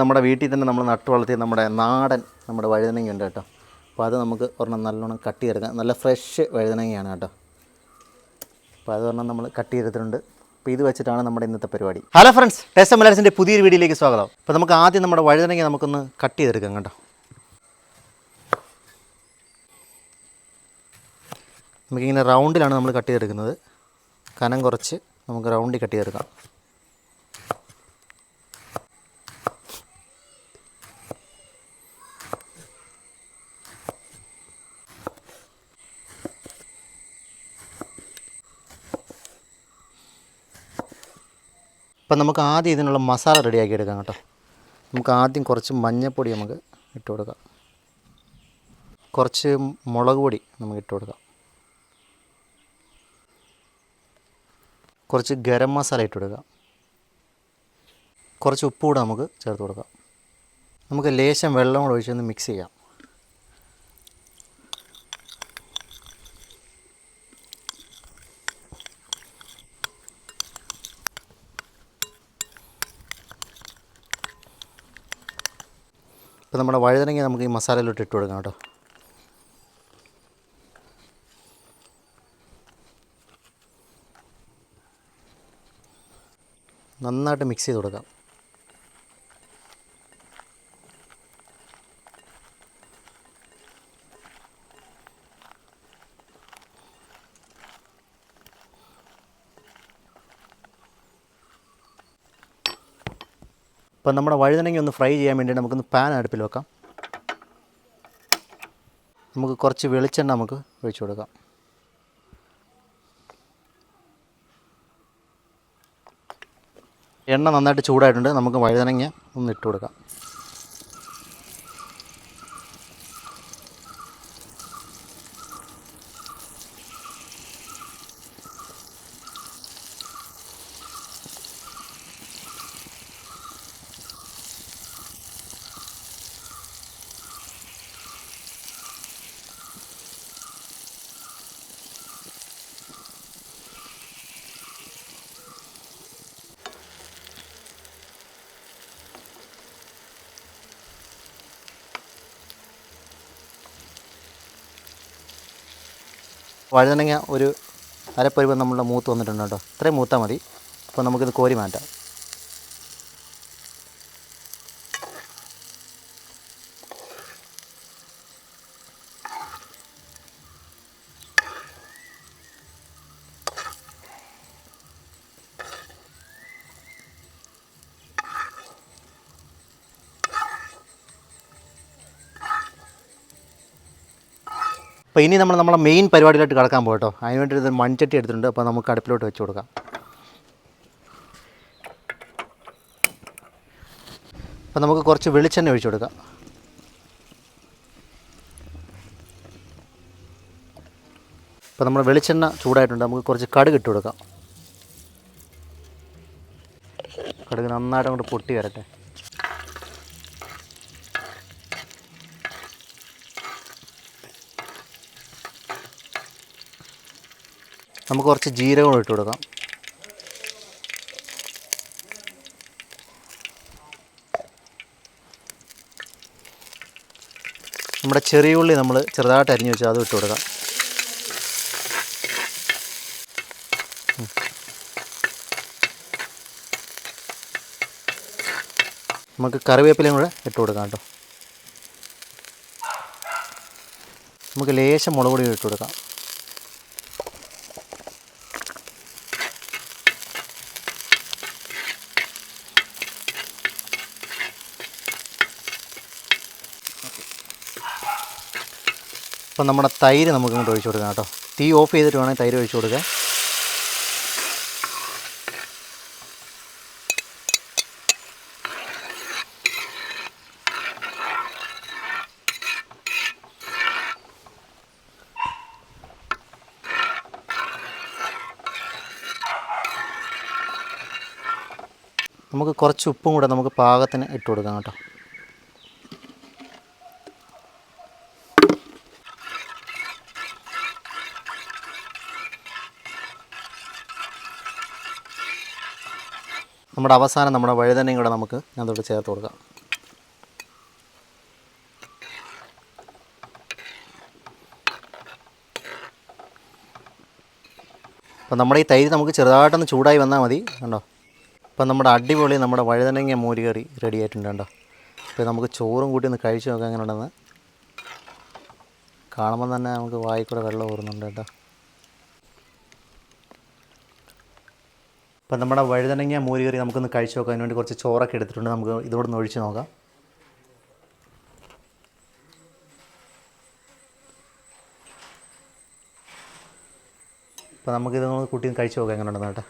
നമ്മുടെ വീട്ടിൽ തന്നെ നമ്മൾ നട്ടു വളർത്തിയ നമ്മുടെ നാടൻ നമ്മുടെ വഴുതനങ്ങി ഉണ്ട് കേട്ടോ. അപ്പോൾ അത് നമുക്ക് ഒരെണ്ണം നല്ലോണം കട്ട് ചെയ്തെടുക്കാം. നല്ല ഫ്രഷ് വഴുതനങ്ങയാണ് കേട്ടോ. അപ്പോൾ അത് ഒരെണ്ണം നമ്മൾ കട്ട് ചെയ്തിട്ടുണ്ട് അപ്പോൾ ഇത് വെച്ചിട്ടാണ് നമ്മുടെ ഇന്നത്തെ പരിപാടി. ഹലോ ഫ്രണ്ട്സ് ടെസ്റ്റ് മലേഴ്സിന്റെ പുതിയൊരു വീഡിയോയിലേക്ക് സ്വാഗതം. അപ്പോൾ നമുക്ക് ആദ്യം നമ്മുടെ വഴുതനങ്ങ നമുക്കൊന്ന് കട്ട് ചെയ്തെടുക്കാം കേട്ടോ. നമുക്കിങ്ങനെ റൗണ്ടിലാണ് നമ്മൾ കട്ട് ചെയ്തെടുക്കുന്നത്. കനം കുറച്ച് നമുക്ക് റൗണ്ടിൽ കട്ട് ചെയ്തെടുക്കാം. അപ്പം നമുക്ക് ആദ്യം ഇതിനുള്ള മസാല റെഡിയാക്കി എടുക്കാം കേട്ടോ. നമുക്ക് ആദ്യം കുറച്ച് മഞ്ഞൾപ്പൊടി നമുക്ക് ഇട്ട് കൊടുക്കാം. കുറച്ച് മുളക് പൊടി നമുക്ക് ഇട്ട് കൊടുക്കാം. കുറച്ച് ഗരം മസാല ഇട്ട് കൊടുക്കാം. കുറച്ച് ഉപ്പ് കൂടെ നമുക്ക് ചേർത്ത് കൊടുക്കാം. നമുക്ക് ലേശം വെള്ളം കൂടെ ഒഴിച്ചൊന്ന് മിക്സ് ചെയ്യാം. ഇപ്പോൾ നമ്മുടെ വഴുതനങ്ങ നമുക്ക് ഈ മസാലയിലോട്ട് ഇട്ട് കൊടുക്കാം കേട്ടോ. നന്നായിട്ട് മിക്സ് ചെയ്ത് കൊടുക്കാം. ഇപ്പം നമ്മുടെ വഴുതനങ്ങ ഒന്ന് ഫ്രൈ ചെയ്യാൻ വേണ്ടി നമുക്കൊന്ന് പാൻ അടുപ്പിൽ വെക്കാം. നമുക്ക് കുറച്ച് വെളിച്ചെണ്ണ നമുക്ക് ഒഴിച്ചു കൊടുക്കാം. എണ്ണ നന്നായിട്ട് ചൂടായിട്ടുണ്ട്. നമുക്ക് വഴുതനങ്ങ ഒന്ന് ഇട്ട് കൊടുക്കാം. വഴുതനങ്ങ ഒരു അരപ്പരുവം നമ്മളുടെ മൂത്ത് വന്നിട്ടുണ്ട് കേട്ടോ. ഇത്രയും മൂത്താൽ മതി. അപ്പോൾ നമുക്കിത് കോരി മാറ്റാം. അപ്പോൾ ഇനി നമ്മൾ നമ്മളെ മെയിൻ പരിപാടിയിലോട്ട് കിടക്കാൻ പോകട്ടോ. അതിന് വേണ്ടി ഒരു മൺചട്ടി എടുത്തിട്ടുണ്ട്. അപ്പോൾ നമുക്ക് അടുപ്പിലോട്ട് വെച്ച് കൊടുക്കാം. അപ്പോൾ നമുക്ക് കുറച്ച് വെളിച്ചെണ്ണ ഒഴിച്ചു കൊടുക്കാം. അപ്പോൾ നമ്മുടെ വെളിച്ചെണ്ണ ചൂടായിട്ടുണ്ട്. നമുക്ക് കുറച്ച് കടുക് ഇട്ട് കൊടുക്കാം. കടുക് നന്നായിട്ട് അങ്ങോട്ട് പൊട്ടി വരട്ടെ. നമുക്ക് കുറച്ച് ജീരകം ഇട്ട് കൊടുക്കാം. നമ്മുടെ ചെറിയ ഉള്ളി നമ്മൾ ചെറുതായിട്ട് അരിഞ്ഞു വെച്ചാൽ അത് ഇട്ട് കൊടുക്കാം. നമുക്ക് കറിവേപ്പിലയും കൂടെ ഇട്ട് കൊടുക്കാം കേട്ടോ. നമുക്ക് ലേശം മുളക് പൊടി ഇട്ട് കൊടുക്കാം. അപ്പം നമ്മുടെ തൈര് നമുക്ക് ഇങ്ങോട്ട് ഒഴിച്ചു കൊടുക്കാം കേട്ടോ. തീ ഓഫ് ചെയ്തിട്ട് വേണമെങ്കിൽ തൈര് ഒഴിച്ചു കൊടുക്കാം. നമുക്ക് കുറച്ച് ഉപ്പും കൂടെ നമുക്ക് പാകത്തിന് ഇട്ട് കൊടുക്കാം കേട്ടോ. നമ്മുടെ അവസാനം നമ്മുടെ വഴുതനയും കൂടെ നമുക്ക് അതിനകത്തോട്ട് ചേർത്ത് കൊടുക്കാം. അപ്പോൾ നമ്മുടെ ഈ തൈര് നമുക്ക് ചെറുതായിട്ടൊന്ന് ചൂടായി വന്നാൽ മതി കണ്ടോ? അപ്പം നമ്മുടെ അടിപൊളി നമ്മുടെ വഴുതനങ്ങ മോരി കറി റെഡി ആയിട്ടുണ്ട് കേട്ടോ അപ്പോൾ നമുക്ക് ചോറും കൂട്ടി ഒന്ന് കഴിച്ച് നോക്കാം എങ്ങനെ ഉണ്ടെന്ന് കാണുമ്പോൾ തന്നെ നമുക്ക് വായിക്കൂടെ വെള്ളം ഊറുന്നുണ്ട് കേട്ടോ. അപ്പം നമ്മുടെ വഴുതനങ്ങ മോര് കറി നമുക്കൊന്ന് കഴിച്ച് നോക്കാം. അതിന് വേണ്ടി കുറച്ച് ചോറൊക്കെ എടുത്തിട്ടുണ്ട്. നമുക്ക് ഇതോടൊന്ന് ഒഴിച്ച് നോക്കാം. അപ്പോൾ നമുക്കിതൊന്ന് കൂട്ടി കഴിച്ച് നോക്കാം. എങ്ങനെ ഉണ്ടെന്ന് കേട്ടോ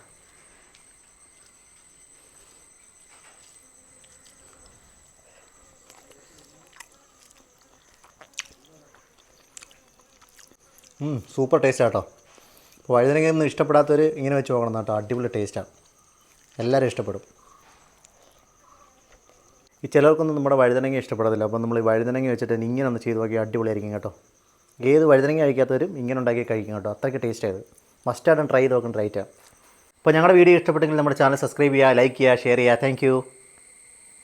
സൂപ്പർ ടേസ്റ്റ് കേട്ടോ. അപ്പോൾ വഴുതനങ്ങയൊന്നും ഇഷ്ടപ്പെടാത്തവർ ഇങ്ങനെ വെച്ച് നോക്കണം കേട്ടോ. അടിപൊളി ടേസ്റ്റാണ് എല്ലാവരും ഇഷ്ടപ്പെടും. ഈ ചിലർക്കൊന്നും നമ്മുടെ വഴുതനങ്ങ ഇഷ്ടപ്പെടത്തില്ല. അപ്പോൾ നമ്മൾ ഈ വഴുതനങ്ങ വെച്ചിട്ട് ഇങ്ങനെ ഒന്ന് ചെയ്ത് നോക്കി അടിപൊളിയായിരിക്കും കേട്ടോ. ഏത് വഴുതനങ്ങ കഴിക്കാത്തവരും ഇങ്ങനെ ഉണ്ടാക്കി കഴിക്കും കേട്ടോ. അത്രയ്ക്ക് ടേസ്റ്റ് ആയത് മസ്റ്റായിട്ടും ട്രൈ ചെയ്ത് നോക്കണം ട്രൈറ്റാണ് അപ്പോൾ ഞങ്ങളുടെ വീഡിയോ ഇഷ്ടപ്പെട്ടെങ്കിൽ നമ്മുടെ ചാനൽ സബ്സ്ക്രൈബ് ചെയ്യുക ലൈക്ക് ചെയ്യുക ഷെയർ ചെയ്യുക. താങ്ക്